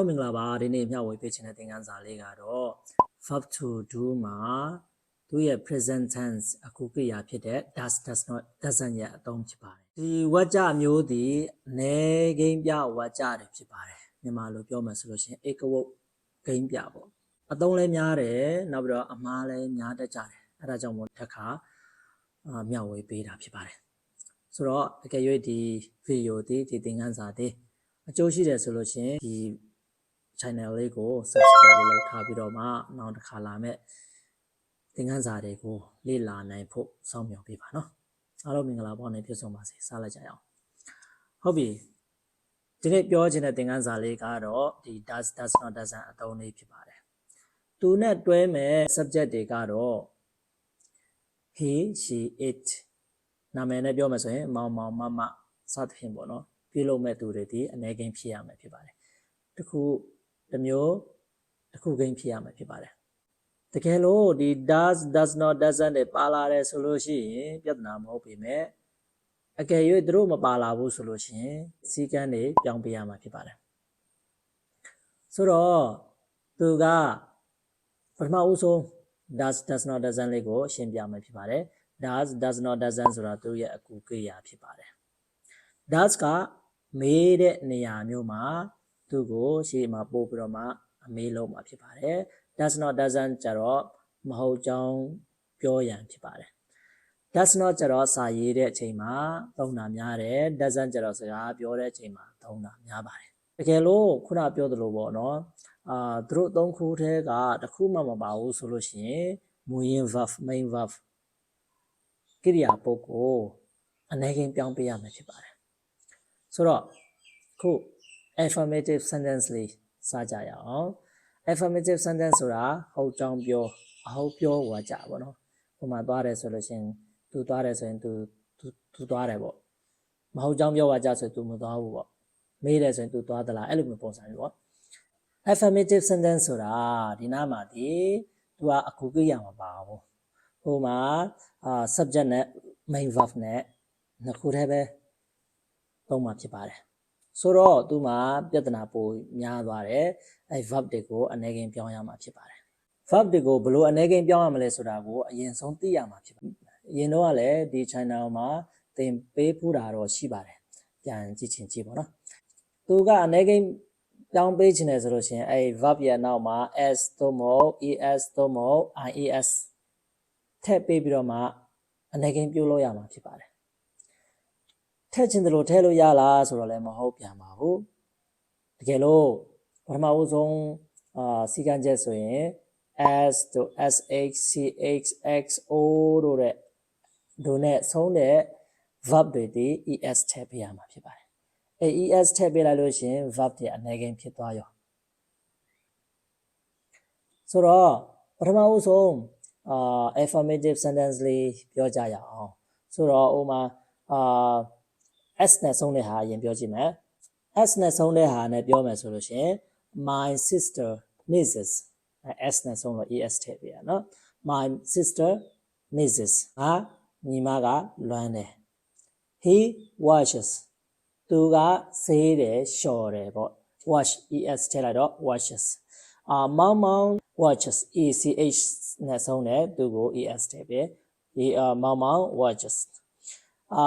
လုံးမင်္ဂလာပါဒီနေ့မျှဝေပေးချင်တဲ့သင်ခန်းစာလေးကတော့ verb to do မှာသူရဲ့ present tense အခုကိရိယာဖြစ်တဲ့ does does not doesn't ရဲ့အသုံးဖြစ်ပါတယ်ဒီဝါကြမျိုးဒီအနေကိန်းပြဝါကြတွေဖြစ်ပါတယ်မြန်မာလိုပြောမယ်ဆိုလို့ရှိရင်ဧကဝုတ်ကိန်းပြပေါ့အသုံးလည်းများတယ်နောက်ပြီးတော့အမှားလည်းများတတ်ကြတယ်အဲဒါကြောင့်မို့တစ်ခါအာမျှဝေပေးတာဖြစ်ပါတယ်ဆိုတော့အကယ်၍ဒီဗီဒီယိုဒီဒီသင်ခန်းစာဒီအကျိုးရှိတယ်ဆိုလို့ရှိရင်ဒီ channel လေးကို subscribe လေးလုပ်ထားပြီးတော့မှနောက်တစ်ခါလာမဲ့သင်ခန်းစာတွေကိုလေ့လာနိုင်ဖို့စောင့်မျှော်ပေးပါနော်အားလုံးမင်္ဂလာပေါင်းနဲ့ပြည့်စုံပါစေစလိုက်ကြရအောင်ဟုတ်ပြီဒီနေ့ပြောချင်တဲ့သင်ခန်းစာလေးကတော့ဒီ does does not doesn't အသုံးလေးဖြစ်ပါတယ်သူနဲ့တွဲမဲ့ subject တွေကတော့ he she it နာမည်နဲ့ပြောမယ်ဆိုရင် မောင်မောင်မမစသဖြင့်ပေါ့နော်ပြုလုပ်မဲ့သူတွေဒီအနေကင်းဖြစ်ရမယ်ဖြစ်ပါတယ်တခု တစ်မျိုးတစ်ခုကိန်းဖြစ်ရမှာဖြစ်ပါတယ်တကယ်လို့ဒီ does does not doesn't တွေပါလာတယ်ဆိုလို့ရှိရင်ပြဿနာမဟုတ်ပေမဲ့အကယ်၍သူတို့မပါလာဘူးဆိုလို့ရှိရင်စီကန်းတွေပြောင်းပေးရမှာဖြစ်ပါတယ်ဆိုတော့သူကပထမဦးဆုံး does does not doesn't လေးကိုရှင်းပြမယ်ဖြစ်ပါတယ် does does not doesn't ဆိုတာသူရဲ့အကူကိရိယာဖြစ်ပါတယ် does ကမေးတဲ့နေရာမျိုးမှာ သူ့ကိုရှေ့မှာပို့ပြီးတော့မှအမေးလုံးမှာဖြစ်ပါတယ် does not doesn't ကြတော့မဟုတ်ကြောင်းပြောရန်ဖြစ်ပါတယ် does not ကြတော့စာရေးတဲ့အချိန်မှာသုံးတာများတယ် doesn't ကြတော့စကားပြောတဲ့အချိန်မှာသုံးတာများပါတယ်တကယ်လို့ခုနပြောသလိုပေါ့နော်အာသူတို့သုံးခုထဲကတစ်ခုမှမပါဘူးဆိုလို့ရှိရင်မူရင်း verb main verb ကိရိယာပုဂ္ဂိုလ်အနေကင်းပြောင်းပေးရမှာဖြစ်ပါတယ်ဆိုတော့ခု affirmative sentence လေးစကြရအောင် affirmative sentence ဆိုတာဟုတ်ကြောင်းပြောအဟုတ်ပြောဝါကြပါတော့ဟိုမှာသွားတယ်ဆိုလို့ရှင်သူသွားတယ်ဆိုရင်သူသူသူသွားတယ်ပေါ့မဟုတ်ကြောင်းပြောဝါကြဆိုရင်သူမသွားဘူးပေါ့မေးတယ်ဆိုရင်သူသွားသလားအဲ့လိုမျိုးပုံစံမျိုးပေါ့ affirmative sentence ဆိုတာဒီနားမှာဒီသူကအခုကိရမှာပါဘူးဟိုမှာအာ subject နဲ့ main verb နဲ့နှစ်ခုတည်းပဲသုံးမှာဖြစ်ပါတယ် ဆိုတော့သူမှာပြဿနာပိုများသွားတယ်အဲ verb တွေကိုအနေကင်းပြောင်းရမှာဖြစ်ပါတယ် verb တွေကိုဘယ်လိုအနေကင်းပြောင်းရမလဲဆိုတာကိုအရင်ဆုံးသိရမှာဖြစ်ပါတယ်အရင်တော့ကလည်းဒီ channel မှာသင်ပေးဖို့တာတော့ရှိပါတယ်ပြန်ကြည့်ချင်ကြည့်ပါတော့သူကအနေကင်းပြောင်းပေးချင်တယ်ဆိုလို့ရှိရင်အဲ verb ရဲ့နောက်မှာ s သို့မဟုတ် es သို့မဟုတ် ies ထည့်ပေးပြီးတော့မှအနေကင်းပြုလုပ်ရမှာဖြစ်ပါတယ် ထည့်ချင်တယ်လို့ထည့်လို့ရလားဆိုတော့လည်းမဟုတ်ပြန်ပါဘူးတကယ်လို့ပထမဦးဆုံးအာစီကံချက်ဆိုရင် s တို့ sh ch xo တို့တဲ့ဒိုနဲ့ဆုံးတဲ့ verb တွေဒီ es ထည့်ပေးရမှာဖြစ်ပါတယ်အဲ es ထည့်ပေးလိုက်လို့ရှင် verb တွေအနေကင်းဖြစ်သွားရောဆိုတော့ပထမဦးဆုံးအာ affirmative sentence လေးပြောကြရအောင်ဆိုတော့ဥမာအာ s နဲ့ဆုံးတဲ့ဟာအရင်ပြောကြည့်မယ် s နဲ့ဆုံးတဲ့ဟာနဲ့ပြောမယ်ဆိုလို့ရှိရင် my sister misses s နဲ့ဆုံးလို့ es ထည့်ပြရနော် my sister misses ဟာညီမကလွမ်းတယ် he washes သူကဆေးတယ်လျှော်တယ်ပေါ့ wash es ထည့်လိုက်တော့ washes အာမောင်မောင် watches ech နဲ့ဆုံးတယ်သူကို es ထည့်ပြဒီအာမောင်မောင် watches အာ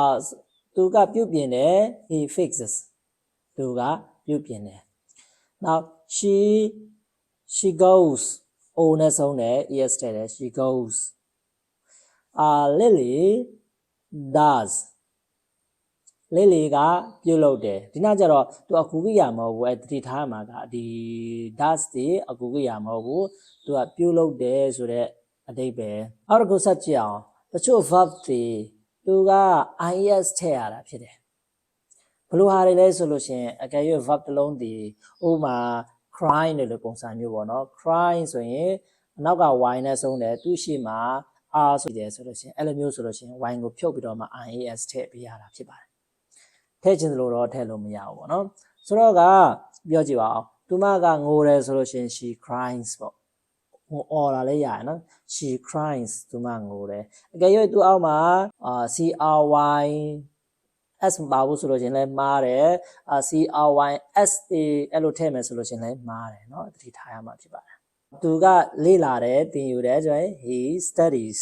သူကပြုတ်ပြင်တယ် he fixes သူကပြုတ်ပြင်တယ် now she she goes o နဲ့ဆုံးတယ် es ထည့်တယ် she goes အာ lily does လေးလေးကပြုတ်လုပ်တယ်ဒီနောက်ကျတော့သူအကူကိယာမဟုတ်ဘူးအဲတတိထားမှာကဒီ does ဒီအကူကိယာမဟုတ်ဘူးသူကပြုတ်လုပ်တယ်ဆိုတော့အတိတ်ပဲအောက်တစ်ခုဆက်ကြည့်အောင်တချို့ verb တွေ သူက is ထည့်ရတာဖြစ်တယ်ဘယ်လိုဟာတွေလဲဆိုလို့ရှိရင်အကယ်၍ verb တစ်လုံးဒီဥမာ cry လို့လိုပုံစံမျိုးပေါ့နော် cry ဆိုရင်အနောက်က y နဲ့ဆုံးတယ်သူရှိမှာ r ဆိုတယ်ဆိုလို့ရှိရင်အဲ့လိုမျိုးဆိုလို့ရှိရင် y ကိုဖြုတ်ပြီးတော့မှ is ထည့်ပေးရတာဖြစ်ပါတယ်ထည့်ခြင်းလို့တော့ထည့်လို့မရဘူးပေါ့နော်ဆိုတော့ကပြောကြည့်ပါအောင်သူမကငိုတယ်ဆိုလို့ရှိရင် she cries ပေါ့ ငိုအော်တာလည်းရတယ်နော် she cries သူမငိုတယ်အကယ်၍သူအောက်မှာအာ cry s မပါဘူးဆိုလို့ရှင်လဲမားတယ် cry s a အဲ့လိုထည့်မယ်ဆိုလို့ရှင်လဲမားတယ်နော်သတိထားရမှာဖြစ်ပါတယ်သူကလေ့လာတယ်သင်ယူတယ်ဆိုရင် he studies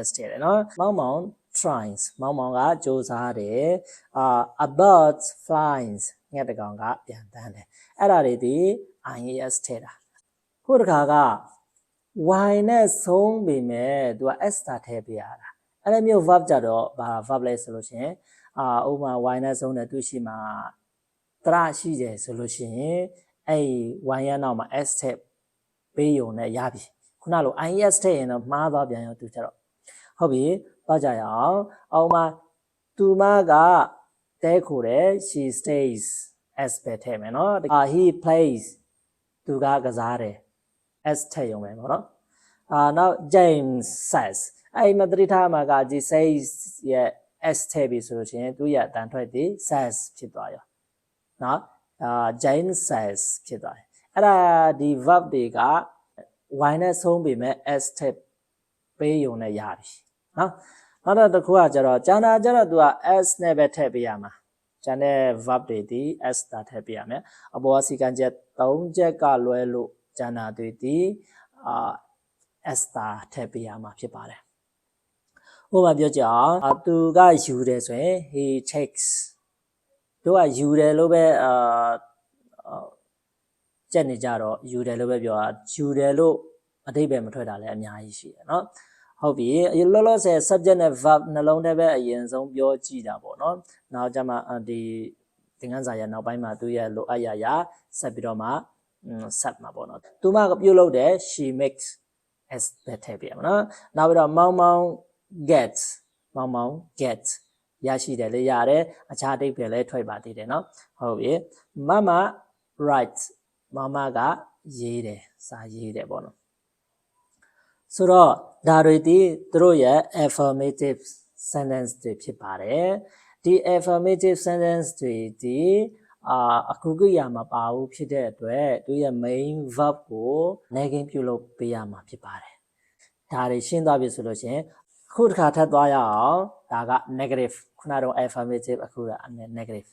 is တဲ့နော်မောင်မောင် tries မောင်မောင်ကစူးစားတယ်အာ a bird flies ငှက်တကောင်ကပြန်တန်းတယ်အဲ့ဒါတွေဒီ is ထဲတာခုတခါက y နဲ့ဆုံးပေမဲ့သူက s တာထည့်ပေးရတာအဲ့လိုမျိုး verb ကြတော့ဘာ verb လဲဆိုလို့ရှိရင်အာဥပမာ y နဲ့ဆုံးတယ်သူရှိမှာတရရှိတယ်ဆိုလို့ရှိရင်အဲ့ y ရနောက်မှာ s ထည့်ပေးရုံနဲ့ရပြီခုနလို IES ထည့်ရင်တော့မှားသွားပြန်ရောသူကြတော့ဟုတ်ပြီတော့ကြရအောင်အောက်မှာသူမကတဲခိုတယ် she stays s ပဲထည့်မယ်နော်အာ he plays သူကကစားတယ် s ထည့်ရုံပဲပေါ့နော်အာနောက် James says အဲ့မှာတတိထားမှာကဒီ says ရဲ့ s ထည့်ပြီဆိုလို့ရှိရင်သူရဲ့အတန်ထွက်သည် says ဖြစ်သွားရောနော်အာ James says ဖြစ်သွားတယ်အဲ့ဒါဒီ verb တွေက y နဲ့ဆုံးပေမဲ့ s ထည့်ပေးရုံနဲ့ရပြီနော်နောက်တော့တစ်ခုကကျတော့ကျန်တာကျတော့သူက s နဲ့ပဲထည့်ပေးရမှာကျန်တဲ့ verb တွေဒီ s တာထည့်ပေးရမယ်အပေါ်အစီကံချက်၃ချက်ကလွဲလို့ ဂျာနာသွေးသည်အာအက်စတာထည့်ပေးရမှာဖြစ်ပါတယ်။ဥပမာပြောကြအောင်သူကယူတယ်ဆိုရင် he takes သူကယူတယ်လို့ပဲအာကြက်နေကြတော့ယူတယ်လို့ပဲပြောတာယူတယ်လို့အတိတ်ပဲမထွက်တာလည်းအများကြီးရှိတယ်နော်ဟုတ်ပြီလောလောဆယ် subject နဲ့ verb နှလုံးထဲပဲအရင်ဆုံးပြောကြည့်တာပေါ့နော်နောက်ကျမှဒီသင်ခန်းစာရနောက်ပိုင်းမှာသူရဲ့လိုအပ်ရရဆက်ပြီးတော့မှ ဆက်မှာပေါ့နော်သူမပြုတ်လို့တယ် she makes as ပဲထည့်ပြရမှာနော်နောက်ပြီးတော့မောင်မောင် get မောင်မောင် get ရရှိတယ်လေရတယ်အခြားအဓိပ္ပာယ်လည်းထွက်ပါသေးတယ်နော်ဟုတ်ပြီမမ write မမကရေးတယ်စာရေးတယ်ပေါ့နော်ဆိုတော့ဒါတွေဒီသူတို့ရဲ့ affirmative sentence တွေဖြစ်ပါတယ်ဒီ affirmative sentence တွေဒီ အာအခုကိယာမပါဘူးဖြစ်တဲ့အတွက်သူရဲ့ main verb ကို negative ပြုလုပ်ပေးရမှာဖြစ်ပါတယ်ဒါတွေရှင်းသွားပြီဆိုလို့ရှင်အခုတစ်ခါထပ်သွားရအောင်ဒါက negative ခုနကတော့ affirmative အခုက negative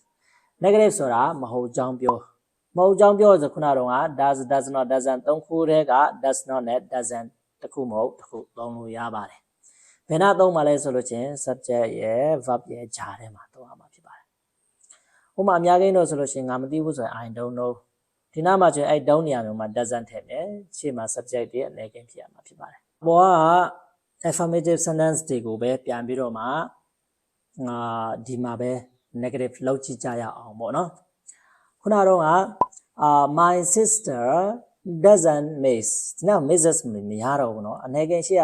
negative ဆိုတာမဟုတ်ကြောင်းပြောမဟုတ်ကြောင်းပြောဆိုခုနကတော့ does does not doesn't သုံးခုတည်းက does not နဲ့ doesn't တစ်ခုမဟုတ်တစ်ခုသုံးလို့ရပါတယ်ဘယ်နှသုံးပါလဲဆိုလို့ချင်း subject ရဲ့ verb ရဲ့ဂျာထဲမှာသုံးရမှာ ဖြစ်ပါတယ်ဥပမာအများကြီးတော့ဆိုလို့ချင်းငါမသိဘူးဆိုရင် I don't know ဒီနားမှာကျရင်အဲ့ don't နေရာမျိုးမှာ doesn't ထည့်မယ်ရှေ့မှာ subject ရဲ့အနေကင်းဖြစ်ရမှာဖြစ်ပါတယ်ဘောက affirmative sentence တွေကိုပဲပြန်ပြီးတော့မှငါဒီမှာပဲ negative လောက်ကြည့်ကြရအောင်ပေါ့နော်ခုနတော့ကအာ my sister doesn't miss ဒီနောက် misses မရတော့ဘူးเนาะအနေကရှိရ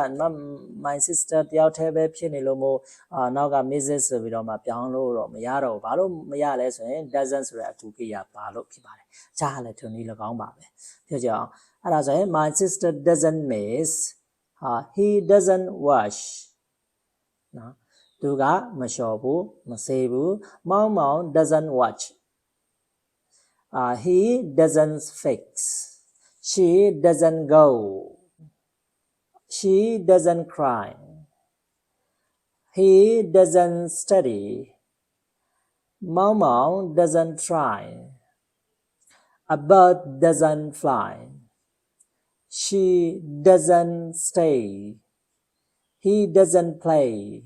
my sister တယောက်တည်းပဲဖြစ်နေလို့မို့အာနောက်က misses ဆိုပြီးတော့မှပြောင်းလို့တော့မရတော့ဘူးဘာလို့မရလဲဆိုရင် doesn't ဆိုတဲ့အကူကိရပါလို့ဖြစ်ပါတယ်။ကြားလည်းထုံနည်း၎င်းပါပဲ။ပြောကြအောင်အဲ့ဒါဆိုရင် my sister doesn't miss ဟာ he doesn't wash နော်သူကမလျှော်ဘူးမဆေးဘူးမောင်မောင် doesn't watch အာ he doesn't fix she doesn't go. She doesn't cry. He doesn't study. Mao Mao doesn't try. A bird doesn't fly. She doesn't stay. He doesn't play.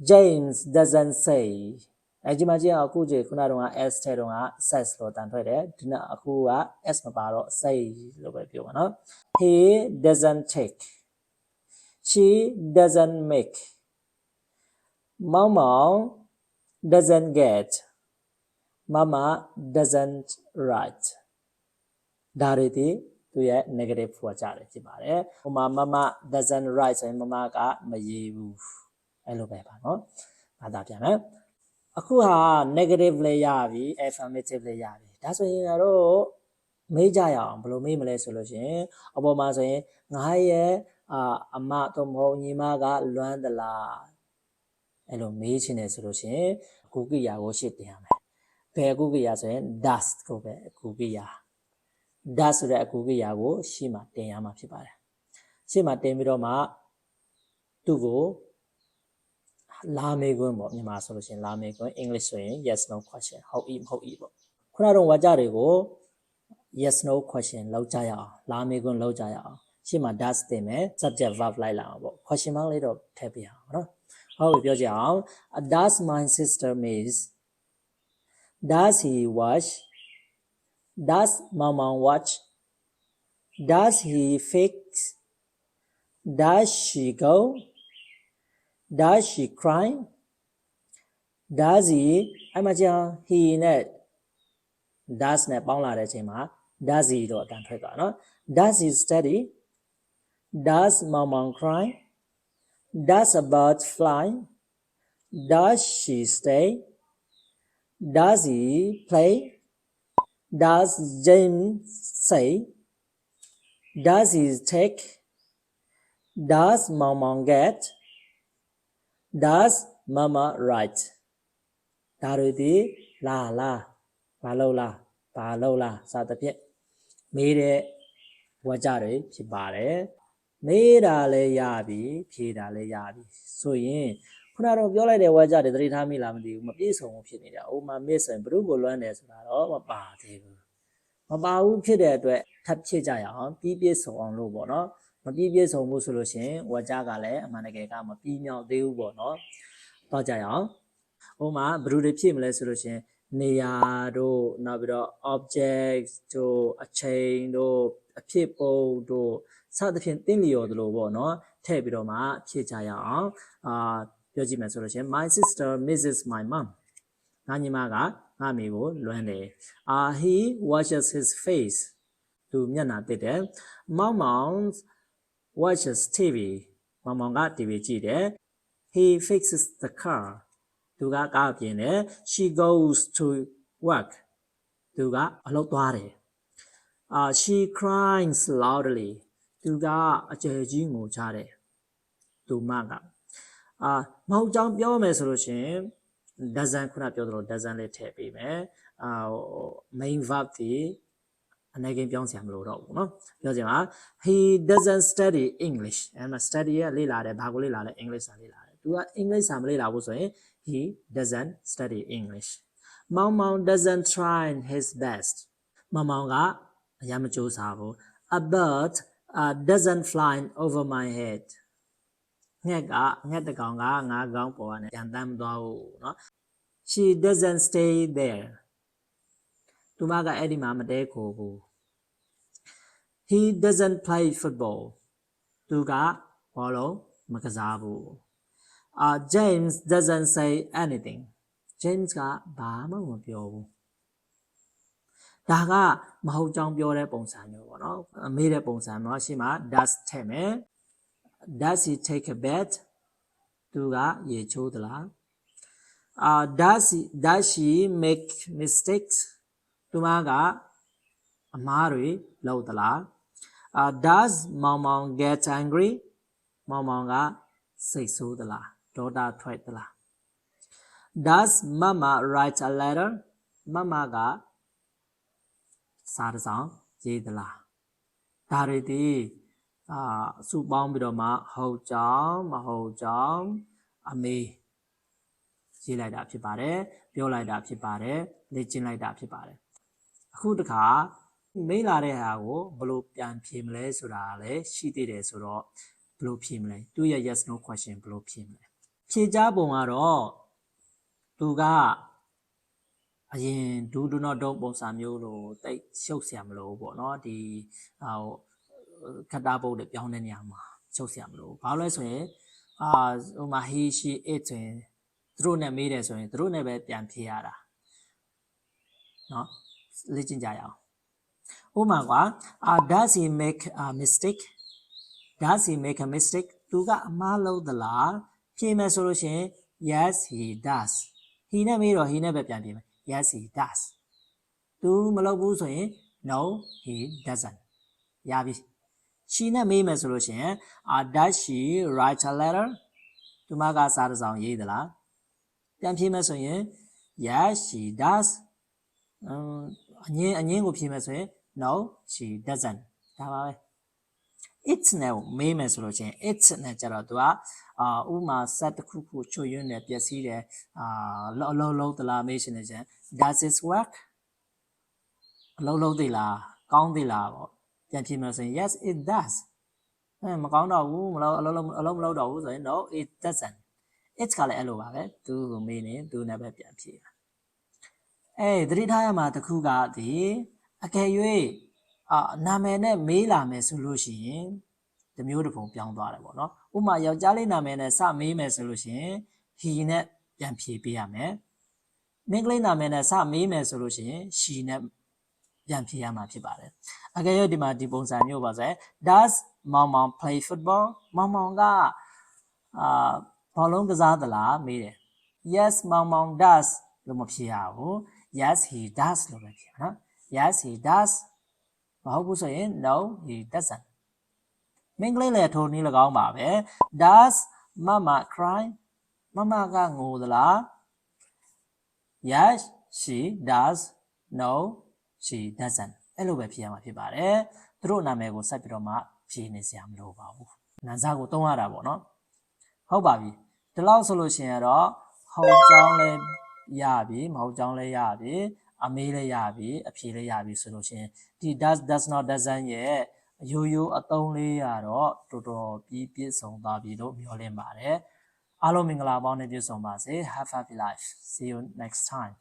James doesn't say အဲဒီမှာကြည့်အောင်အခုကြည့်ခုနကတော့ s ထဲတော့ says လို့တန်ထွက်တယ်ဒီနောက်အခုက s မပါတော့ say လို့ပဲပြောပါနော် he doesn't take she doesn't make မောင်မောင် doesn't get mama doesn't write ဒါတွေဒီသူရဲ့ negative ဖွာကြတယ်ဖြစ်ပါတယ်ဟိုမှာ mama doesn't write ဆိုရင် mama ကမရေးဘူးအဲ့လိုပဲပါနော်ဘာသာပြန်မယ် အခုဟာ negative လည်းရပြီ affirmative လည်းရပြီဒါဆိုရင်တော့မေးကြရအောင်ဘယ်လိုမေးမလဲဆိုလို့ရှင်အပေါ်မှာဆိုရင်ငါရဲ့အာအမတော့မဟုတ်ညီမကလွမ်းသလားအဲ့လိုမေးချင်တယ်ဆိုလို့ရှင်အခုကိယာကိုရှစ်တင်ရမယ်ဘယ်အခုကိယာဆိုရင် does ကိုပဲအခုကိယာ does ဆိုတဲ့အခုကိယာကိုရှေ့မှာတင်ရမှာဖြစ်ပါတယ်ရှေ့မှာတင်ပြီးတော့မှသူ့ကို လာမေးခွန်းပေါ့မြန်မာဆိုလို့ရှိရင်လာမေးခွန်း English ဆိုရင် yes no question ဟုတ်၏မဟုတ်၏ပေါ့ခုနတော့ဝါကြတွေကို yes no question လောက်ကြရအောင်လာမေးခွန်းလောက်ကြရအောင်ရှေ့မှာ does တင်မယ် subject verb လိုက်လာအောင်ပေါ့ question mark လေးတော့ထည့်ပြအောင်နော်ဟုတ်ပြီပြောကြအောင် does my sister miss does he watch does mama watch does he fix does she go does she cry does he အဲ့မှာကြာ he နဲ့ does နဲ့ပေါင်းလာတဲ့အချိန်မှာ does he တော့အတန်ထွက်သွားနော် does he study does mama cry does a bird fly does she stay does he play does James say does he take does mama get Does mama write ဒါတွေဒီလာလာဘာလို့လားဘာလို့လားစသဖြင့်မေးတဲ့ဝါကြတွေဖြစ်ပါတယ်မေးတာလည်းရပြီဖြေတာလည်းရပြီဆိုရင်ခုနကတော့ပြောလိုက်တဲ့ဝါကြတွေသတိထားမိလားမသိဘူးမပြည့်စုံဘူးဖြစ်နေတာအိုမမစ်ဆိုရင်ဘ ᱹ ကိုလွမ်းတယ်ဆိုတာတော့မပါသေးဘူးမပါဘူးဖြစ်တဲ့အတွက်ထပ်ဖြစ်ကြရအောင်ပြီးပြည့်စုံအောင်လို့ပေါ့နော် မပြီးပြည့်စုံဘူးဆိုလို့ရှိရင်ဝါကြကလည်းအမှန်တကယ်ကမပြီးမြောက်သေးဘူးပေါ့နော်တော့ကြရအောင်ဟိုမှာဘယ်လိုတွေဖြစ်မလဲဆိုလို့ရှရင်နေရာတို့နောက်ပြီးတော့ object တို့အချိန်တို့အဖြစ်ပုံတို့စသဖြင့်သင်လျော်သလိုပေါ့နော်ထည့်ပြီးတော့မှဖြည့်ကြရအောင်အာပြောကြည့်မယ်ဆိုလို့ရှရင် my sister misses my mom ငါညီမကငါမိကိုလွမ်းတယ်အာ he washes his face သူမျက်နှာတစ်တယ် mom mom watches TV မမောင်က TV ကြည့်တယ် he fixes the car သူကကားပြင်တယ် she goes to work သူကအလုပ်သွားတယ်အာ she cries loudly သူကအကျယ်ကြီးငိုချတယ်သူမကအာမဟုတ်ကြောင်ပြောမယ်ဆိုလို့ရှရင် doesn't ခုနပြောသလို doesn't လေးထည့်ပေးမယ်အာဟို main verb ဒီ အနေကင်းပြောင်းစရာမလိုတော့ဘူးเนาะပြောချင်ပါ he doesn't study english အဲ့မှာ study ရလေ့လာတယ်ဘာကိုလေ့လာလဲ english စာလေ့လာတယ်သူက english စာမလေ့လာဘူးဆိုရင် he doesn't study english မောင်မောင် doesn't try his best မောင်မောင်ကအရာမကြိုးစားဘူး a bird uh, doesn't fly over my head ငှက်ကငှက်တစ်ကောင်ကငါးကောင်ပေါ်ကနေပြန်တမ်းမသွားဘူးเนาะ she doesn't stay there သူမကအဲ့ဒီမှာမတဲခိုဘူး he doesn't play football သူကဘောလုံးမကစားဘူး uh James doesn't say anything James ကဘာမှမပြောဘူးဒါကမဟုတ်ကြောင်းပြောတဲ့ပုံစံမျိုးပေါ့နော်အမေးတဲ့ပုံစံမျိုးရှေ့မှာ does ထည့်မယ် does he take a bath သူကရေချိုးသလား uh does he, does she make mistakes သူမကအမားတွေလုပ်သလား uh does မောင်မောင် get angry မောင်မောင်ကစိတ်ဆိုးသလားဒေါသထွက်သလား does mama write a letter မမကစာတစ်စောင်ရေးသလားဒါတွေဒီအာစုပေါင်းပြီးတော့မှဟုတ်ကြောင်းမဟုတ်ကြောင်းအမေရေးလိုက်တာဖြစ်ပါတယ်ပြောလိုက်တာဖြစ်ပါတယ်လေ့ကျင့်လိုက်တာဖြစ်ပါတယ် အခုတခါမေးလာတဲ့ဟာကိုဘယ်လိုပြန်ဖြေမလဲဆိုတာလည်းရှိသေးတယ်ဆိုတော့ဘယ်လိုဖြေမလဲသူ့ရဲ့ yes no question ဘယ်လိုဖြေမလဲဖြေကြပုံကတော့သူကအရင်ဒူးဒူတော့ဒုံပုံစံမျိုးလိုတိတ်ရှုပ်เสียမလို့ပေါ့နော်ဒီဟိုခတ်တာပုတ်တွေပြောင်းတဲ့နေရာမှာရှုပ်เสียမလို့ဘာလို့လဲဆိုရင်အာဟိုမှာ he she it ဆိုရင်သူတို့နဲ့မေးတယ်ဆိုရင်သူတို့နဲ့ပဲပြန်ဖြေရတာเนาะ လေ့ကျင့်ကြရအောင်ဥပမာကွာ uh, does he make a mistake does he make a mistake သူကအမှားလုပ်သလားဖြေမယ်ဆိုလို့ရှိရင် yes he does he နဲ့မေးတော့ he နဲ့ပဲပြန်ပြင်မယ် yes he does သူမလုပ်ဘူးဆိုရင် no he doesn't ရပြီ she နဲ့မေးမယ်ဆိုလို့ရှိရင် uh, does she write a letter သူမကစာတစ်စောင်ရေးသလားပြန်ဖြေမယ်ဆိုရင် yes she does အင်း အငင်းအငင်းကိုဖြေမယ်ဆိုရင် no she doesn't ဒါပါပဲ it's နဲ့ကိုမေးမယ်ဆိုလို့ချင်း it's နဲ့ကြတော့သူကအာဥပမာ set တစ်ခုခုချွတ်ယွန်းတယ်ပျက်စီးတယ်အာလောအလုံးလုံးသလားမေးရှင်နေချင်း does it work အလုံးလုံးသေးလားကောင်းသေးလားပေါ့ပြန်ဖြေမယ်ဆိုရင် yes it does အဲမကောင်းတော့ဘူးမလို့အလုံးလုံးအလုံးမလုံးတော့ဘူးဆိုရင် no it doesn't it's ကလည်းအဲ့လိုပါပဲသူကိုမေးနေသူနဲ့ပဲပြန်ဖြေတာ အဲသတိထားရမှာတစ်ခုကဒီအကယ်၍အာနာမည်နဲ့မေးလာမယ်ဆိုလို့ရှိရင်ဒီမျိုးတစ်ပုံပြောင်းသွားတယ်ပေါ့နော်ဥပမာယောက်ျားလေးနာမည်နဲ့စမေးမယ်ဆိုလို့ရှိရင် he နဲ့ပြန်ဖြေပေးရမယ်မိန်းကလေးနာမည်နဲ့စမေးမယ်ဆိုလို့ရှိရင် she နဲ့ပြန်ဖြေရမှာဖြစ်ပါတယ်အကယ်၍ဒီမှာဒီပုံစံမျိုးပါဆိုရင် does မောင်မောင် play football မောင်မောင်ကအာဘောလုံးကစားသလားမေးတယ် yes မောင်မောင် does လို့မဖြေရဘူး yes he does လို့ပဲဖြေရနော် yes he does မဟုတ်ဘူးဆိုရင် no he doesn't မင်္ဂလိလည်းထိုနည်း၎င်းပါပဲ does mama cry မမကငိုသလား yes she does no she doesn't အဲ့လိုပဲဖြေရမှာဖြစ်ပါတယ်သူတို့နာမည်ကိုဆက်ပြီးတော့မှဖြေနေစရာမလိုပါဘူးနာစားကိုသုံးရတာပေါ့နော်ဟုတ်ပါပြီဒီလောက်ဆိုလို့ရှိရင်တော့ဟုတ်ကြောင်းလဲ ရပြီမဟုတ်ကြောင်းလဲရပြီအမေးလည်းရပြီအဖြေလည်းရပြီဆိုလို့ရှိရင်ဒီ does does not doesn't ရဲ့ရိုးရိုးအသုံးလေးရတော့တော်တော်ပြီးပြည့်စုံသွားပြီလို့မျှော်လင့်ပါတယ်အားလုံးမင်္ဂလာပေါင်းနဲ့ပြည့်စုံပါစေ have a happy life see you next time